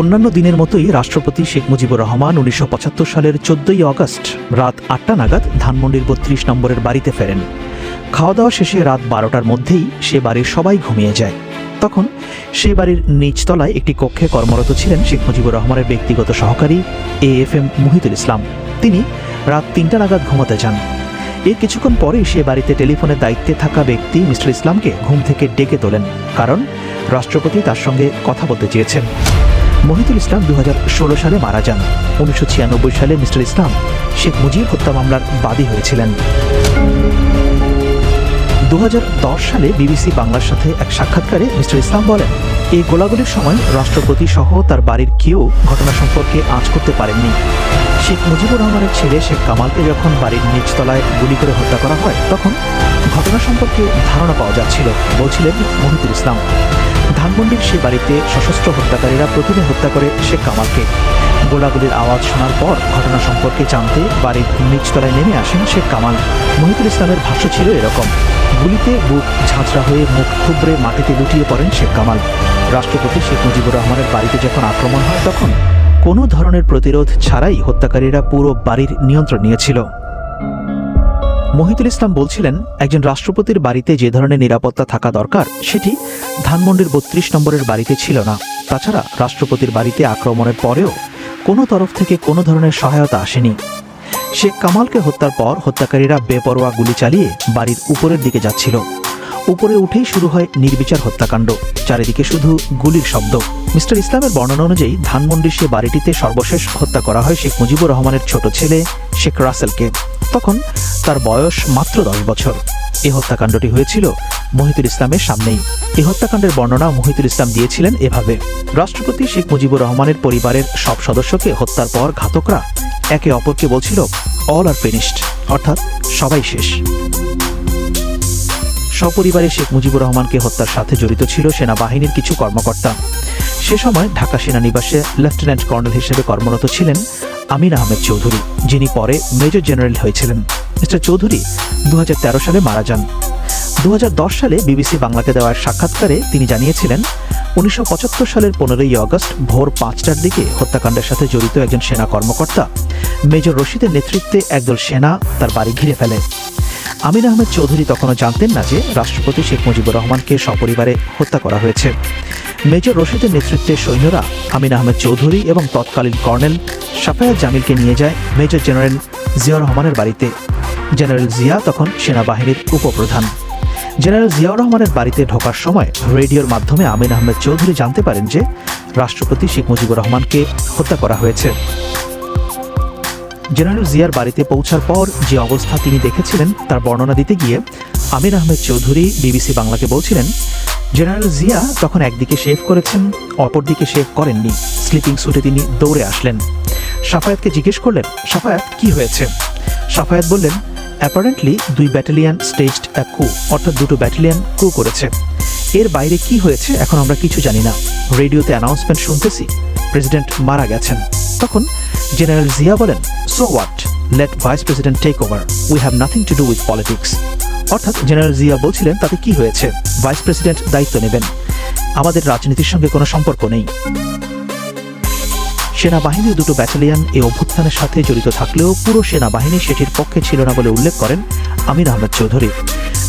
অন্যান্য দিনের মতোই রাষ্ট্রপতি শেখ মুজিবুর রহমান উনিশশো পঁচাত্তর সালের চোদ্দই আগস্ট রাত আটটা নাগাদ ধানমন্ডির বত্রিশ নম্বরের বাড়িতে ফেরেন। খাওয়া দাওয়া শেষে রাত বারোটার মধ্যেই সে বাড়ির সবাই ঘুমিয়ে যায়। তখন সে বাড়ির নিচতলায় একটি কক্ষে কর্মরত ছিলেন শেখ মুজিবুর রহমানের ব্যক্তিগত সহকারী এ এফ এম মুহিতুল ইসলাম। তিনি রাত তিনটা নাগাদ ঘুমাতে যান। এর কিছুক্ষণ পরেই সে বাড়িতে টেলিফোনের দায়িত্বে থাকা ব্যক্তি মিস্টার ইসলামকে ঘুম থেকে ডেকে তোলেন, কারণ রাষ্ট্রপতি তার সঙ্গে কথা বলতে চেয়েছেন। মহিতুল ইসলাম দু হাজার ষোলো সালে মারা যান। উনিশশো ছিয়ানব্বই সালে মিস্টার ইসলাম শেখ মুজিব হত্যা মামলার বাদী হয়েছিলেন। দু হাজার দশ সালে বিবিসি বাংলার সাথে এক সাক্ষাৎকারে মিস্টার ইসলাম বলেন, এই গোলাগুলির সময় রাষ্ট্রপতি সহ তার বাড়ির কেউ ঘটনা সম্পর্কে আঁচ করতে পারেননি। শেখ মুজিবুর রহমানের ছেলে শেখ কামালকে যখন বাড়ির নিচতলায় গুলি করে হত্যা করা হয়, তখন ঘটনা সম্পর্কে ধারণা পাওয়া যাচ্ছিল, বলছিলেন মহিতুল ইসলাম। ধানমন্ডির সে বাড়িতে সশস্ত্র হত্যাকারীরা প্রথমে হত্যা করে শেখ কামালকে। গোলাগুলির আওয়াজ শোনার পর ঘটনা সম্পর্কে জানতে বাড়ির নিচতলায় নেমে আসেন শেখ কামাল। মহিতুল ইসলামের ভাষ্য ছিল এরকম, গুলিতে বুক ঝাঁঝরা হয়ে মুখ থুবড়ে মাটিতে লুটিয়ে পড়েন শেখ কামাল। রাষ্ট্রপতি শেখ মুজিবুর রহমানের বাড়িতে যখন আক্রমণ হয়, তখন কোনো ধরনের প্রতিরোধ ছাড়াই হত্যাকারীরা পুরো বাড়ির নিয়ন্ত্রণ নিয়েছিল। মহিতুল ইসলাম বলছিলেন, একজন রাষ্ট্রপতির বাড়িতে যে ধরনের নিরাপত্তা থাকা দরকার, সেটি ধানমন্ডির বত্রিশ নম্বরের বাড়িতে ছিল না। তাছাড়া রাষ্ট্রপতির বাড়িতে আক্রমণের পরেও কোনো তরফ থেকে কোনো ধরনের সহায়তা আসেনি। শেখ কামালকে হত্যার পর হত্যাকারীরা বেপরোয়া গুলি চালিয়ে বাড়ির উপরের দিকে যাচ্ছিল। উপরে উঠেই শুরু হয় নির্বিচার হত্যাকাণ্ড। চারিদিকে শুধু গুলির শব্দ। মিস্টার ইসলামের বর্ণনা অনুযায়ী ধানমন্ডির সে বাড়িটিতে সর্বশেষ হত্যা করা হয় শেখ মুজিবুর রহমানের ছোট ছেলে শেখ রাসেলকে। তখন তার বয়স মাত্র দশ বছর। এ হত্যাকাণ্ডটি হয়েছিল মহিতুল ইসলামের সামনেই। এই হত্যাকাণ্ডের বর্ণনা মহিতুল ইসলাম দিয়েছিলেন এভাবে। রাষ্ট্রপতি শেখ মুজিবুর রহমানের পরিবারের সব সদস্যকে হত্যার পর ঘাতকরা একে অপরকে বলছিল অল আর ফিনিশড অর্থাৎ সবাই শেষ। সপরিবারে শেখ মুজিবুর রহমানকে হত্যার সাথে জড়িত ছিল সেনাবাহিনীর কিছু কর্মকর্তা। সে সময় ঢাকা সেনানিবাসে লেফটেন্যান্ট কর্নেল হিসেবে কর্মরত ছিলেন আমির আহমেদ চৌধুরী, যিনি পরে মেজর জেনারেল হয়েছিলেন। মিস্টার চৌধুরী দু হাজার তেরো সালে মারা যান। দু হাজার দশ সালে বিবিসি বাংলাকে দেওয়ার সাক্ষাৎকারে তিনি জানিয়েছিলেন, উনিশশো পঁচাত্তর সালের পনেরোই আগস্ট ভোর পাঁচটার দিকে হত্যাকাণ্ডের সাথে জড়িত একজন সেনা কর্মকর্তা, মেজর রশিদের নেতৃত্বে একদল সেনা তার বাড়ি ঘিরে ফেলে। আমির আহমেদ চৌধুরী তখনও জানতেন না যে রাষ্ট্রপতি শেখ মুজিবুর রহমানকে সপরিবারে হত্যা করা হয়েছে। মেজর রশিদের নেতৃত্বে সৈন্যরা আমিন আহমেদ চৌধুরী এবং তৎকালীন কর্নেল সাফায়াত জামিলকে নিয়ে যায় মেজর জেনারেল জিয়াউর রহমানের বাড়িতে। জেনারেল জিয়া তখন সেনাবাহিনীর উপপ্রধান। জেনারেল জিয়াউর রহমানের বাড়িতে ঢোকার সময় রেডিওর মাধ্যমে আমিন আহমেদ চৌধুরী জানতে পারেন যে রাষ্ট্রপতি শেখ মুজিবুর রহমানকে হত্যা করা হয়েছে। জেনারেল জিয়ার বাড়িতে পৌঁছার পর যে অবস্থা তিনি দেখেছিলেন, তার বর্ণনা দিতে গিয়ে আমির আহমেদ চৌধুরী বিবিসি বাংলাকে বলছিলেন, জেনারেল জিয়া তখন একদিকে শেভ করেছেন, অপরদিকে শেভ করেননি। স্লিপিং স্যুটে তিনি দৌড়ে আসলেন। সাফায়াতকে জিজ্ঞেস করলেন, সাফায়াত, কি হয়েছে? সাফায়াত বললেন, অ্যাপারেন্টলি দুই ব্যাটালিয়ান স্টেজড এক কু, অর্থাৎ দুটো ব্যাটালিয়ান কু করেছে। এর বাইরে কি হয়েছে এখন আমরা কিছু জানি না। রেডিওতে অ্যানাউন্সমেন্ট শুনতেছি, প্রেসিডেন্ট মারা গেছেন। তখন জেনারেল জিয়া বলেন so what let vice president take over we have nothing to do with politics অর্থাৎ জেনারেল জিয়া বলছিলেন, তাতে কি হয়েছে? ভাইস প্রেসিডেন্ট দায়িত্ব নেবেন। আমাদের রাজনীতির সঙ্গে কোনো সম্পর্ক নেই। সেনাবাহিনীর দুটো ব্যাটালিয়ন এই অভ্যুত্থানের সাথে জড়িত থাকলেও পুরো সেনাবাহিনী সেটির পক্ষে ছিল না বলে উল্লেখ করেন আমির আহমেদ চৌধুরী।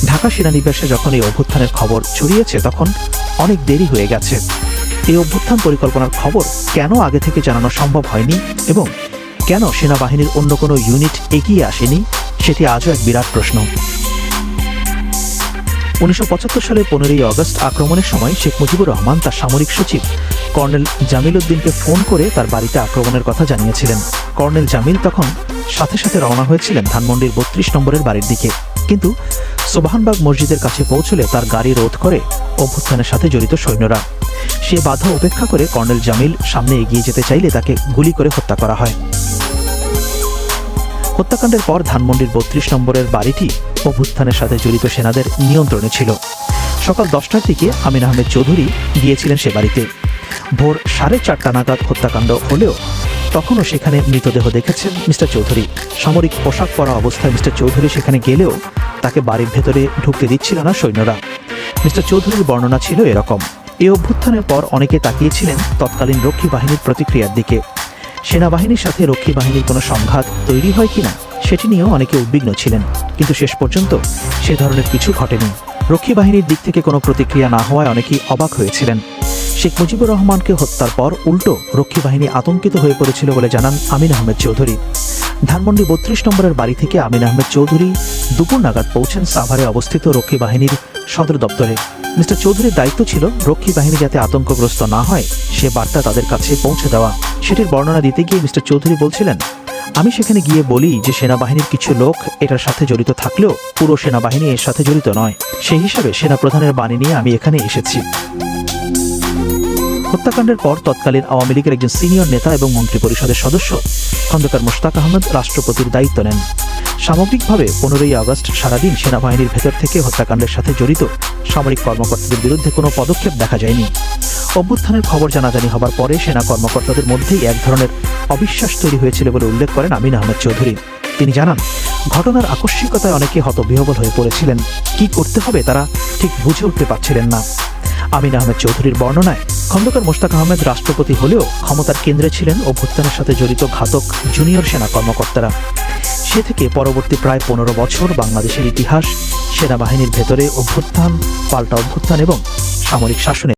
ঢাকা সেনানিবাসে যখন এই অভ্যুত্থানের খবর ছড়িয়েছে, তখন অনেক দেরি হয়ে গেছে। এই অভ্যুত্থান পরিকল্পনার খবর কেন আগে থেকে জানানো সম্ভব হয়নি এবং কেন সেনাবাহিনীর অন্য কোনো ইউনিট এগিয়ে আসেনি, সেটি আজও এক বিরাট প্রশ্ন। উনিশশো পঁচাত্তর সালের পনেরোই আগস্ট আক্রমণের সময় শেখ মুজিবুর রহমান তার সামরিক সচিব কর্নেল জামিল উদ্দিনকে ফোন করে তার বাড়িতে আক্রমণের কথা জানিয়েছিলেন। কর্নেল জামিল তখন সাথে সাথে রওনা হয়েছিলেন ধানমন্ডির বত্রিশ নম্বরের বাড়ির দিকে। কিন্তু সোবাহানবাগ মসজিদের কাছে পৌঁছলে তার গাড়ি রোধ করে অভ্যুত্থানের সাথে জড়িত সৈন্যরা। সে বাধা উপেক্ষা করে কর্নেল জামিল সামনে এগিয়ে যেতে চাইলে তাকে গুলি করে হত্যা করা হয়। হত্যাকাণ্ডের পর ধানমন্ডির বত্রিশ নম্বরের বাড়িটি অভ্যুত্থানের সাথে জড়িত সেনাদের নিয়ন্ত্রণে ছিল। সকাল দশটার দিকে আমিন আহমেদ চৌধুরী গিয়েছিলেন সে বাড়িতে। ভোর সাড়ে চারটা নাগাদ হত্যাকাণ্ড হলেও তখনও সেখানে মৃতদেহ দেখেছেন মিস্টার চৌধুরী। সামরিক পোশাক পরা অবস্থায় মিস্টার চৌধুরী সেখানে গেলেও তাকে বাড়ির ভেতরে ঢুকতে দিচ্ছিল না সৈন্যরা। মিস্টার চৌধুরীর বর্ণনা ছিল এরকম। এই অভ্যুত্থানের পর অনেকে তাকিয়েছিলেন তৎকালীন রক্ষী বাহিনীর প্রতিক্রিয়ার দিকে। সেনাবাহিনীর সাথে রক্ষী বাহিনীর কোনো সংঘাত তৈরি হয় কিনা, সেটি নিয়েও অনেকে উদ্বিগ্ন ছিলেন। কিন্তু শেষ পর্যন্ত সে ধরনের কিছু ঘটেনি। রক্ষী বাহিনীর দিক থেকে কোনো প্রতিক্রিয়া না হওয়ায় অনেকেই অবাক হয়েছিলেন। শেখ মুজিবুর রহমানকে হত্যার পর উল্টো রক্ষী বাহিনী আতঙ্কিত হয়ে পড়েছিল বলে জানান আমিন আহমেদ চৌধুরী। ধানমন্ডি বত্রিশ নম্বরের বাড়ি থেকে আমিন আহমেদ চৌধুরী দুপুর নাগাদ পৌঁছেন সাভারে অবস্থিত রক্ষী বাহিনীর সদর দপ্তরে। মিস্টার চৌধুরীর দায়িত্ব ছিল রক্ষী বাহিনী যাতে আতঙ্কগ্রস্ত না হয়, সে বার্তা তাদের কাছে পৌঁছে দেওয়া। সেটির বর্ণনা দিতে গিয়ে মিস্টার চৌধুরী বলছিলেন, আমি সেখানে গিয়ে বলি যে সেনাবাহিনীর কিছু লোক এটার সাথে জড়িত থাকলেও পুরো সেনাবাহিনী এর সাথে জড়িত নয়। সেই হিসাবে সেনাপ্রধানের বাণী নিয়ে আমি এখানে এসেছি। হত্যাকাণ্ডের পর তৎকালীন আওয়ামী লীগের একজন সিনিয়র নেতা এবং মন্ত্রী পরিষদের সদস্য খন্দকার মুশতাক আহমেদ রাষ্ট্রপতির দায়িত্ব নেন। সামগ্রিকভাবে পনেরোই আগস্ট সারাদিন সেনাবাহিনীর ভেতর থেকে হত্যাকাণ্ডের সাথে জড়িত সামরিক কর্মকর্তাদের বিরুদ্ধে কোনো পদক্ষেপ দেখা যায়নি। অভ্যুত্থানের খবর জানাজানি হবার পরে সেনা কর্মকর্তাদের মধ্যেই এক ধরনের অবিশ্বাস তৈরি হয়েছিল বলে উল্লেখ করেন আমিন আহমেদ চৌধুরী। তিনি জানান, ঘটনার আকস্মিকতায় অনেকে হতবিহবল হয়ে পড়েছিলেন। কি করতে হবে তারা ঠিক বুঝে উঠতে পারছিলেন না। আমিন আহমেদ চৌধুরীর বর্ণনায়, খন্দকার মোশতাক আহমেদ রাষ্ট্রপতি হলেও ক্ষমতার কেন্দ্রে ছিলেন অভ্যুত্থানের সাথে জড়িত ঘাতক জুনিয়র সেনা কর্মকর্তারা। সে থেকে পরবর্তী প্রায় পনেরো বছর বাংলাদেশের ইতিহাস, সেনাবাহিনীর ভেতরে অভ্যুত্থান, পাল্টা অভ্যুত্থান এবং সামরিক শাসনের